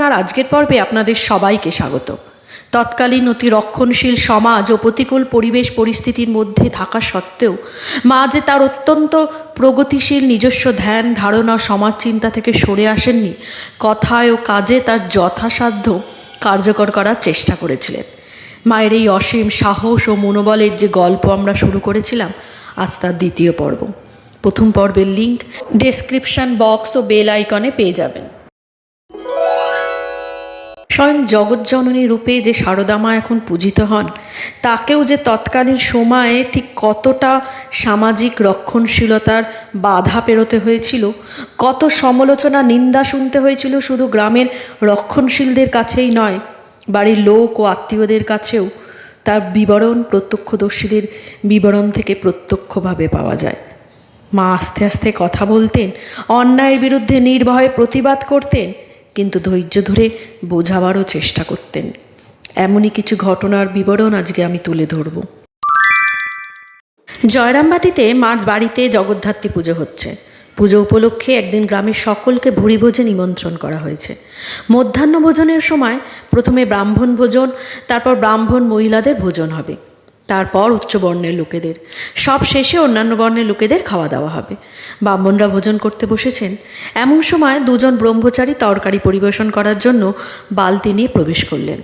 ঘটনার আজকের পর্বে আপনাদের সবাইকে স্বাগত। তৎকালীন অতি রক্ষণশীল সমাজ ও প্রতিকূল পরিবেশ পরিস্থিতির মধ্যে থাকা সত্ত্বেও মা যে তার অত্যন্ত প্রগতিশীল নিজস্ব ধ্যান, ধারণা সমাজ চিন্তা থেকে সরে আসেননি। কথায় ও কাজে তার যথাসাধ্য কার্যকর করার চেষ্টা করেছিলেন। মায়ের এই অসীম সাহস ও মনোবলের যে গল্প আমরা শুরু করেছিলাম, আজ তার দ্বিতীয় পর্ব। প্রথম পর্বের লিঙ্ক ডেসক্রিপশন বক্স ও বেল আইকনে পেয়ে যাবেন। স্বয়ং জগৎজননী রূপে যে শারদামা এখন পূজিত হন, তাকেও যে তৎকালীন সময়ে ঠিক কতটা সামাজিক রক্ষণশীলতার বাধা পেরোতে হয়েছিল, কত সমালোচনা নিন্দা শুনতে হয়েছিল শুধু গ্রামের রক্ষণশীলদের কাছেই নয়, বাড়ির লোক ও আত্মীয়দের কাছেও, তার বিবরণ প্রত্যক্ষদর্শীদের বিবরণ থেকে প্রত্যক্ষভাবে পাওয়া যায়। মা আস্তে আস্তে কথা বলতেন, অন্যায়ের বিরুদ্ধে নির্ভয়ে প্রতিবাদ করতেন কিন্তু ধৈর্য ধরে বোঝাবারও চেষ্টা করতেন। এমনই কিছু ঘটনার বিবরণ আজকে আমি তুলে ধরব। জয়রামবাটিতে মার বাড়িতে জগদ্ধাত্রী পুজো হচ্ছে। পুজো উপলক্ষে একদিন গ্রামের সকলকে ভুরিভোজে নিমন্ত্রণ করা হয়েছে। মধ্যাহ্ন ভোজনের সময় প্রথমে ব্রাহ্মণ ভোজন, তারপর ব্রাহ্মণ মহিলাদের ভোজন হবে। তারপর উচ্চ বর্ণের লোকেদের। সব শেষে অন্যান্য বর্ণের লোকেদের খাওয়া দাওয়া হবে। ব্রাহ্মণরা ভোজন করতে বসেছেন। এমন সময় দুজন ব্রহ্মচারী তরকারি পরিবেশন করার জন্য বালতি নিয়ে প্রবেশ করলেন।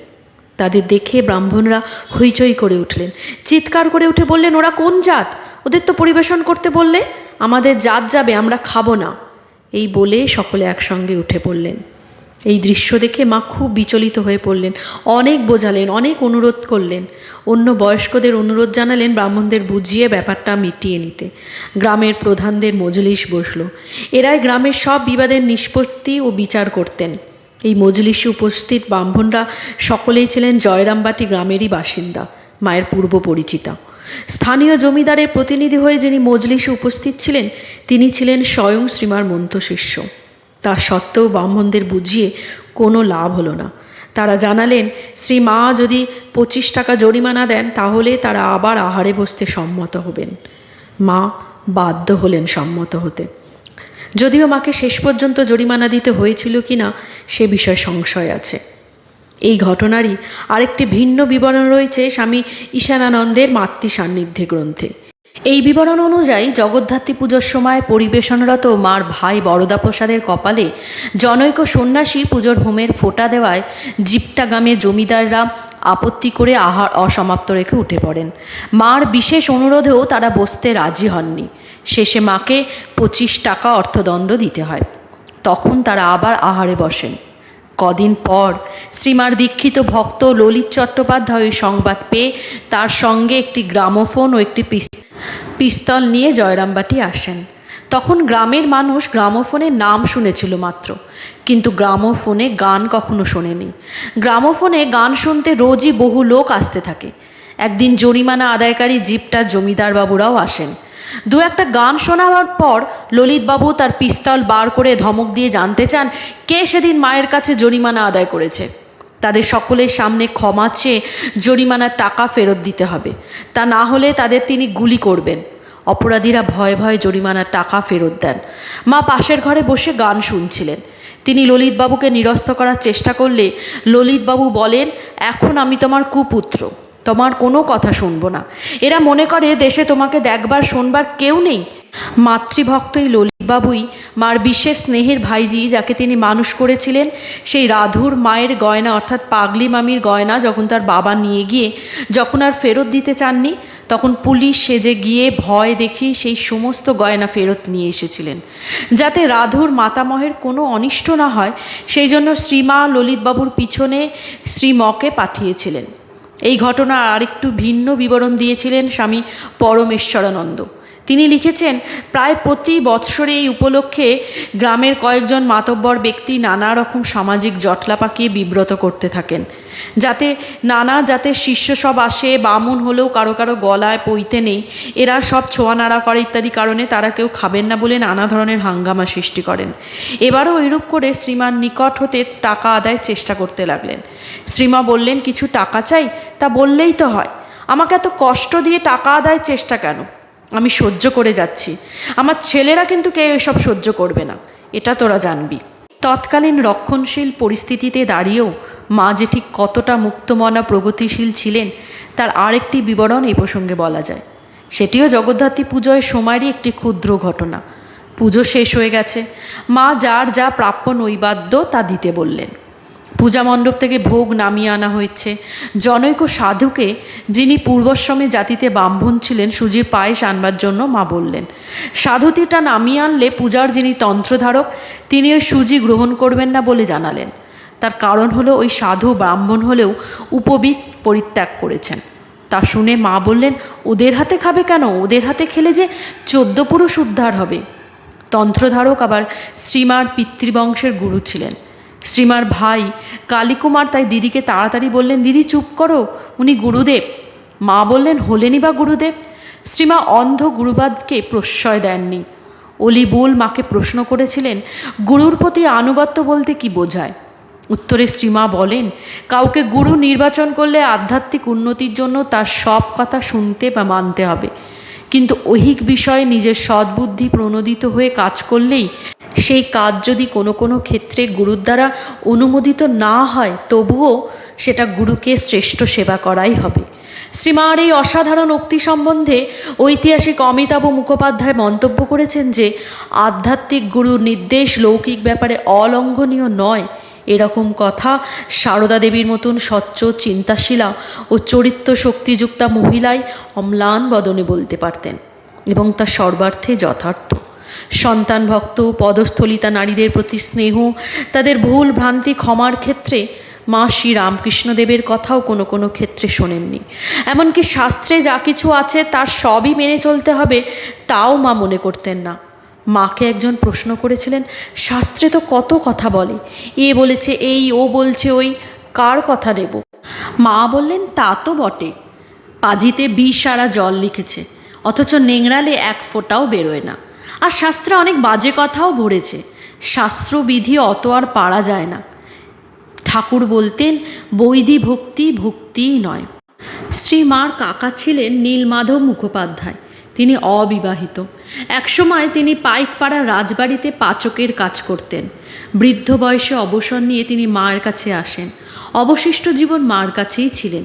তাদের দেখে ব্রাহ্মণরা হইচই করে উঠলেন। চিৎকার করে উঠে বললেন, ওরা কোন জাত? ওদের তো পরিবেশন করতে বললে আমাদের জাত যাবে, আমরা খাব না। এই বলে সকলে একসঙ্গে উঠে পড়লেন। এই দৃশ্য দেখে মা খুব বিচলিত হয়ে পড়লেন। অনেক বোঝালেন, অনেক অনুরোধ করলেন। অন্য বয়স্কদের অনুরোধ জানালেন ব্রাহ্মণদের বুঝিয়ে ব্যাপারটা মিটিয়ে নিতে। গ্রামের প্রধানদের মজলিস বসল। এরাই গ্রামের সব বিবাদের নিষ্পত্তি ও বিচার করতেন। এই মজলিসে উপস্থিত ব্রাহ্মণরা সকলেই ছিলেন জয়রামবাটি গ্রামেরই বাসিন্দা, মায়ের পূর্ব পরিচিতা। স্থানীয় জমিদারের প্রতিনিধি হয়ে যিনি মজলিসে উপস্থিত ছিলেন, তিনি ছিলেন স্বয়ং শ্রীমার মন্ত্রশিষ্য। তা সত্ত্বেও ব্রাহ্মণদের বুঝিয়ে কোনো লাভ হলো না। তারা জানালেন, শ্রী মা যদি পঁচিশ টাকা জরিমানা দেন, তাহলে তারা আবার আহারে বসতে সম্মত হবেন। মা বাধ্য হলেন সম্মত হতে। যদিও মাকে শেষ পর্যন্ত জরিমানা দিতে হয়েছিল কি না, সে বিষয়ে সংশয় আছে। এই ঘটনারই আরেকটি ভিন্ন বিবরণ রয়েছে স্বামী ঈশানানন্দের মাতৃ সান্নিধ্যে গ্রন্থে। এই বিবরণ অনুযায়ী জগদ্ধাত্রী পুজোর সময় পরিবেশনরত মার ভাই বরদা প্রসাদের কপালে জনৈক সন্ন্যাসী পুজোর হোমের ফোঁটা দেওয়ায় জিপটা গ্রামে জমিদাররা আপত্তি করে আহার অসমাপ্ত রেখে উঠে পড়েন। মার বিশেষ অনুরোধেও তারা বসতে রাজি হননি। শেষে মাকে পঁচিশ টাকা অর্থদণ্ড দিতে হয়। তখন তারা আবার আহারে বসেন। কদিন পর শ্রীমার দীক্ষিত ভক্ত ললিত চট্টোপাধ্যায় সংবাদ পেয়ে তার সঙ্গে একটি গ্রামোফোন ও একটি পিস্তল নিয়ে জয়রামবাটি আসেন। তখন গ্রামের মানুষ গ্রামোফোনের নাম শুনেছিল মাত্র। কিন্তু গ্রামোফোনে গান কখনো শোনেনি। গ্রামোফোনে গান শুনতে রোজই বহু লোক আসতে থাকে। একদিন জরিমানা আদায়কারী জিপটা জমিদার বাবুরাও আসেন। দু একটা গান শোনাবার পর ললিতবাবু তার পিস্তল বার করে ধমক দিয়ে জানতে চান, কে সেদিন মায়ের কাছে জরিমানা আদায় করেছে। তাদের সকলের সামনে ক্ষমা চেয়ে জরিমানার টাকা ফেরত দিতে হবে। তা না হলে তাদের তিনি গুলি করবেন। অপরাধীরা ভয়ে ভয়ে জরিমানার টাকা ফেরত দেন। মা পাশের ঘরে বসে গান শুনছিলেন। তিনি ললিতবাবুকে নিরস্ত করার চেষ্টা করলে ললিতবাবু বলেন, এখন আমি তোমার কুপুত্র, তোমার কোনো কথা শুনব না। এরা মনে করে দেশে তোমাকে দেখবার, শোনবার কেউ নেই। মাতৃভক্তই ললিতবাবুই মার বিশেষ স্নেহের ভাইজি যাকে তিনি মানুষ করেছিলেন, সেই রাধুর মায়ের গয়না অর্থাৎ পাগলি মামির গয়না যখন তার বাবা নিয়ে গিয়ে যখন আর ফেরত দিতে চাননি, তখন পুলিশ সেজে গিয়ে ভয় দেখিয়ে সেই সমস্ত গয়না ফেরত নিয়ে এসেছিলেন। যাতে রাধুর মাতামহের কোনো অনিষ্ট না হয়, সেই জন্য শ্রীমা ললিতবাবুর পিছনে শ্রীমকে পাঠিয়েছিলেন। এই ঘটনা আরেকটু ভিন্ন বিবরণ দিয়েছিলেন স্বামী পরমেশ্বরানন্দ। তিনি লিখেছেন, প্রায় প্রতি বৎসরে এই উপলক্ষে গ্রামের কয়েকজন মাতব্বর ব্যক্তি নানা রকম সামাজিক জটলা পাকিয়ে বিব্রত করতে থাকেন। যাতে নানা, যাতে শিষ্য সব আসে, বামুন হলেও কারও কারও গলায় পইতে নেই, এরা সব ছোঁয়া নাড়া করে ইত্যাদি কারণে তারা কেউ খাবেন না বলে নানা ধরনের হাঙ্গামা সৃষ্টি করেন। এবারও ওইরূপ করে শ্রীমান নিকট হতে টাকা আদায়ের চেষ্টা করতে লাগলেন। শ্রীমা বললেন, কিছু টাকা চাই? তা বললেই তো হয়। আমাকে এত কষ্ট দিয়ে টাকা আদায়ের চেষ্টা কেন? আমি সহ্য করে যাচ্ছি। আমার ছেলেরা কিন্তু কেউ এসব সহ্য করবে না। এটা তোরা জানবি। তৎকালীন রক্ষণশীল পরিস্থিতিতে দাঁড়িয়েও মা যে ঠিক কতটা মুক্তমনা প্রগতিশীল ছিলেন, তার আরেকটি বিবরণ এই প্রসঙ্গে বলা যায়। সেটিও জগদ্ধাত্রী পুজোয় সময়েরই একটি ক্ষুদ্র ঘটনা। পুজো শেষ হয়ে গেছে। মা যার যা প্রাপ্য নৈবাদ্য তা দিতে বললেন। পূজা মণ্ডপ থেকে ভোগ নামিয়ে আনা হয়েছে। জনৈক সাধুকে, যিনি পূর্বশ্রমে জাতিতে ব্রাহ্মণ ছিলেন, সুজির পায়েস আনবার জন্য মা বললেন সাধুতিটা নামিয়ে আনলে পূজার যিনি তন্ত্রধারক, তিনি ওই সুজি গ্রহণ করবেন না বলে জানালেন। তার কারণ হলো ওই সাধু ব্রাহ্মণ হলেও উপবিত পরিত্যাগ করেছেন। তা শুনে মা বললেন, ওদের হাতে খাবে কেন? ওদের হাতে খেলে যে চোদ্দ পুরুষ উদ্ধার হবে। তন্ত্রধারক আবার শ্রীমার পিতৃবংশের গুরু ছিলেন। শ্রীমার ভাই কালীকুমার তাই দিদিকে তাড়াতাড়ি বললেন, দিদি, চুপ করো, উনি গুরুদেব। মা বললেন হলেনি বা গুরুদেব? শ্রীমা অন্ধ গুরুবাদকে প্রশ্রয় দেননি। অলি অলিবুল মাকে প্রশ্ন করেছিলেন, গুরুর প্রতি আনুগত্য বলতে কি বোঝায়? উত্তরে শ্রীমা বলেন, কাউকে গুরু নির্বাচন করলে আধ্যাত্মিক উন্নতির জন্য তার সব কথা শুনতে বা মানতে হবে। কিন্তু ঐহিক বিষয়ে নিজের সদ্বুদ্ধি প্রণোদিত হয়ে কাজ করলেই সেই কাজ যদি কোনো কোনো ক্ষেত্রে গুরুর দ্বারা অনুমোদিত না হয়, তবুও সেটা গুরুকে শ্রেষ্ঠ সেবা করাই হবে। শ্রীমার এই অসাধারণ উক্তি সম্বন্ধে ঐতিহাসিক অমিতাভ মুখোপাধ্যায় মন্তব্য করেছেন যে, আধ্যাত্মিক গুরুর নির্দেশ লৌকিক ব্যাপারে অলঙ্ঘনীয় নয় এরকম কথা সারদা দেবীর মতন স্বচ্ছ, চিন্তাশীলা ও চরিত্র শক্তিযুক্তা মহিলাই অম্লান বদনে বলতে পারতেন এবং তা সর্বার্থে যথার্থ। সন্তান ভক্ত, পদস্থলিতা নারীদের প্রতি স্নেহ, তাদের ভুল ভ্রান্তি ক্ষমার ক্ষেত্রে মা শ্রী রামকৃষ্ণদেবের কথাও কোনো কোনো ক্ষেত্রে শোনেননি। এমনকি শাস্ত্রে যা কিছু আছে তার সবই মেনে চলতে হবে, তাও মা মনে করতেন না। মাকে একজন প্রশ্ন করেছিলেন, শাস্ত্রে তো কত কথা বলে? এ বলেছে, এই, ও বলছে, ওই কার কথা নেব? মা বললেন, তা তো বটে। পাজিতে বিষ সারা জল লিখেছে, অথচ নেংড়ালে এক ফোঁটাও বেরোয় না। আর শাস্ত্রে অনেক বাজে কথাও ভরেছে, শাস্ত্রবিধি অত আর পারা যায় না। ঠাকুর বলতেন, বৈধি ভক্তি ভক্তিই নয়। শ্রীমার কাকা ছিলেন নীলমাধব মুখোপাধ্যায়। তিনি অবিবাহিত। একসময় তিনি পাইকপাড়া রাজবাড়িতে পাচকের কাজ করতেন। বৃদ্ধ বয়সে অবসর নিয়ে তিনি মায়ের কাছে আসেন। অবশিষ্ট জীবন মার কাছেই ছিলেন।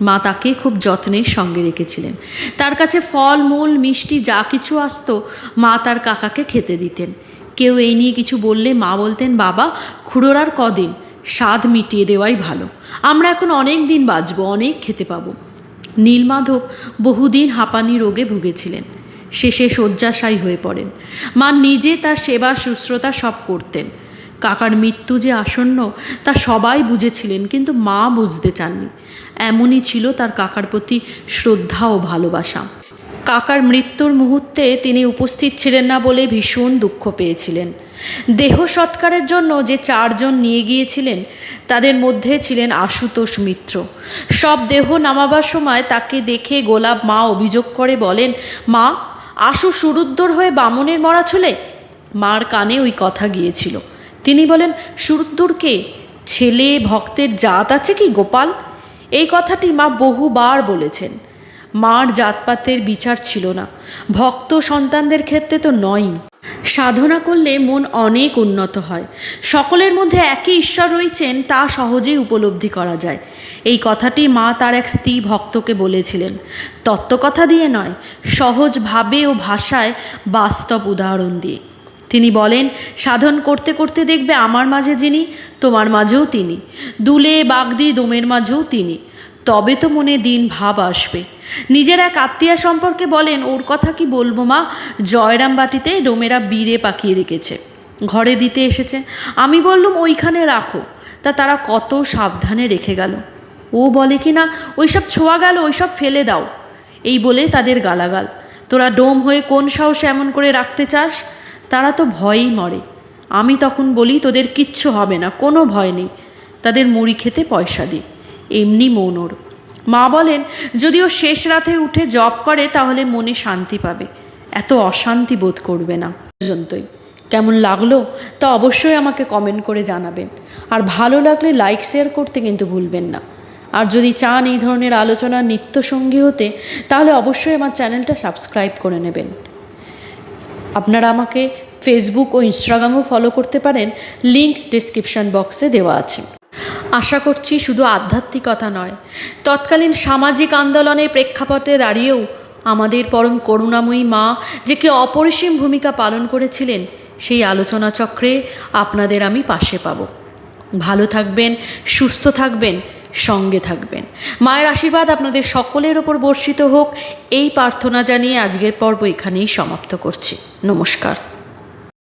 মা তাকে খুব যত্নের সঙ্গে রেখেছিলেন। তার কাছে ফল, মূল, মিষ্টি যা কিছু আসতো, মা তার কাকাকে খেতে দিতেন। কেউ এই নিয়ে কিছু বললে মা বলতেন, বাবা, খুড়োর আর কদিন? স্বাদ মিটিয়ে দেওয়াই ভালো। আমরা এখন অনেক দিন বাঁচবো, অনেক খেতে পাবো। নীলমাধব বহুদিন হাঁপানি রোগে ভুগেছিলেন। শেষে শয্যাশায়ী হয়ে পড়েন। মা নিজে তার সেবা শুশ্রূষা সব করতেন। কাকার মৃত্যু যে আসন্ন, তা সবাই বুঝেছিলেন, কিন্তু মা বুঝতে চাননি। এমনই ছিল তার কাকার প্রতি শ্রদ্ধা ও ভালোবাসা। কাকার মৃত্যুর মুহূর্তে তিনি উপস্থিত ছিলেন না বলে ভীষণ দুঃখ পেয়েছিলেন। দেহ সৎকারের জন্য যে চারজন নিয়ে গিয়েছিলেন, তাদের মধ্যে ছিলেন আশুতোষ মিত্র। সব দেহ নামাবার সময় তাকে দেখে গোলাপ মা অভিযোগ করে বলেন, মা, আশু সুরুদ্দর হয়ে বামনের মরা ছলে? মার কানে ওই কথা গিয়েছিল। তিনি বলেন সুরুদ্দুরকে ছেলে, ভক্তের জাত আছে কি, গোপাল? এই কথাটি মা বহুবার বলেছেন। মার জাতপাতের বিচার ছিল না। ভক্ত সন্তানদের ক্ষেত্রে তো নয়ই। সাধনা করলে মন অনেক উন্নত হয়। সকলের মধ্যে একই ঈশ্বর রয়েছেন তা সহজেই উপলব্ধি করা যায়। এই কথাটি মা তার এক স্ত্রী ভক্তকে বলেছিলেন। তত্ত্বকথা দিয়ে নয় সহজভাবে ও ভাষায় বাস্তব উদাহরণ দিয়ে। তিনি বলেন, সাধন করতে করতে দেখবে আমার মাঝে যিনি, তোমার মাঝেও তিনি। দুলে বাগদি দোমের মাঝেও তিনি। তবে তো মনে দিন ভাব আসবে। নিজের এক আত্মীয়া সম্পর্কে বলেন, ওর কথা কি বলব মা? জয়রাম বাটিতে ডোমেরা বীরে পাকিয়ে রেখেছে। ঘরে দিতে এসেছে। আমি বললুম, ওইখানে রাখো। তা তারা কত সাবধানে রেখে গেল। ও বলে, কি না, ওইসব ছোঁয়া গেল, ওইসব ফেলে দাও। এই বলে তাদের গালাগাল। তোরা ডোম হয়ে কোন সাহসে এমন করে রাখতে চাস? তারা তো ভয়েই মরে। আমি তখন বলি, তোদের কিচ্ছু হবে না, কোনো ভয় নেই। তাদের মুড়ি খেতে পয়সা দিই। এমনি মৌনর। মা বলেন যদি ও শেষ রাতে উঠে জব করে, তাহলে মনে শান্তি পাবে। এত অশান্তি বোধ করবে না। পর্যন্তই। কেমন লাগল? তা অবশ্যই আমাকে কমেন্ট করে জানাবেন। আর ভালো লাগলে লাইক শেয়ার করতে কিন্তু ভুলবেন না। আর যদি চান এই ধরনের আলোচনা নিত্যসঙ্গী হতে, তাহলে অবশ্যই আমার চ্যানেলটা সাবস্ক্রাইব করে নেবেন। আপনারা আমাকে ফেসবুক ও ইনস্টাগ্রামও ফলো করতে পারেন। লিংক ডিসক্রিপশন বক্সে দেওয়া আছে। আশা করছি শুধু আধ্যাত্মিকতা নয়। তৎকালীন সামাজিক আন্দোলনের প্রেক্ষাপটে দাঁড়িয়েও আমাদের পরম করুণাময়ী মা যে কি অপরিসীম ভূমিকা পালন করেছিলেন, সেই আলোচনা চক্রে আপনাদের আমি পাশে পাব। ভালো থাকবেন, সুস্থ থাকবেন, সঙ্গে থাকবেন। মায়ের আশীর্বাদ আপনাদের সকলের ওপর বর্ষিত হোক। এই প্রার্থনা জানিয়ে আজকের পর্ব এখানেই সমাপ্ত করছি। নমস্কার।